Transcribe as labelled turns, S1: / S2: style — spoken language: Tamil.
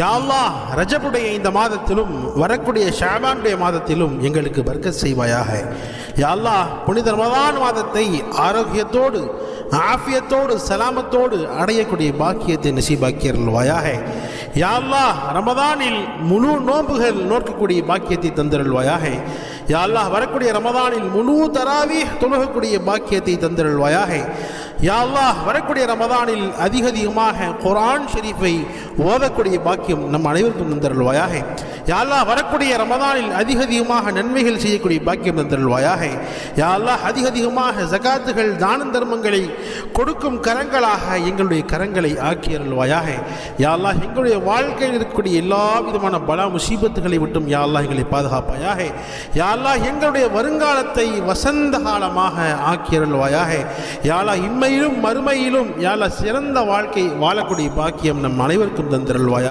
S1: யாழ்லா ரஜபுடைய இந்த மாதத்திலும் வரக்கூடிய ஷாபானுடைய மாதத்திலும் எங்களுக்கு வர்க்க செய்வாயாக. யாழ்லா புனித ரமதான் மாதத்தை ஆரோக்கியத்தோடு ஆஃபியத்தோடு சலாமத்தோடு அடையக்கூடிய பாக்கியத்தை நசீபாக்கியருள்வாயாக. யாழ்லா ரமதானில் முழு நோன்புகள் நோக்கக்கூடிய பாக்கியத்தை தந்திருள்வாயாக. யாழ்லா வரக்கூடிய ரமதானில் முழு தராவி தொழுகக்கூடிய பாக்கியத்தை தந்திருள்வாயாக. யாழ்லாஹ் வரக்கூடிய ரமதானில் அதிக அதிகமாக ஷெரீஃபை ஓதக்கூடிய பாக்கியம் நம் அனைவருக்கும் தந்தருள்வாயாக. யாழ்லாஹ் வரக்கூடிய ரமதானில் அதிக அதிகமாக நன்மைகள் செய்யக்கூடிய பாக்கியம் தந்தருள்வாயாக. யாழ்லாஹ் அதிக அதிகமாக ஜகாத்துகள் தான தர்மங்களை கொடுக்கும் கரங்களாக எங்களுடைய கரங்களை ஆக்கியருள்வாயாக யாழ்லாஹ் எங்களுடைய வாழ்க்கையில் இருக்கக்கூடிய எல்லா விதமான பல முசீபத்துகளை விட்டும் யாழ்லாஹ் எங்களை பாதுகாப்பாயாக. யாழ்லாஹ் எங்களுடைய வருங்காலத்தை வசந்த காலமாக ஆக்கியருள்வாயாக யாழா இம்மை மறுமையிலும் யால சிறந்த வாழ்க்கை வாழக்கூடிய பாக்கியம் நம் அனைவருக்கும் தந்திருள்வாயா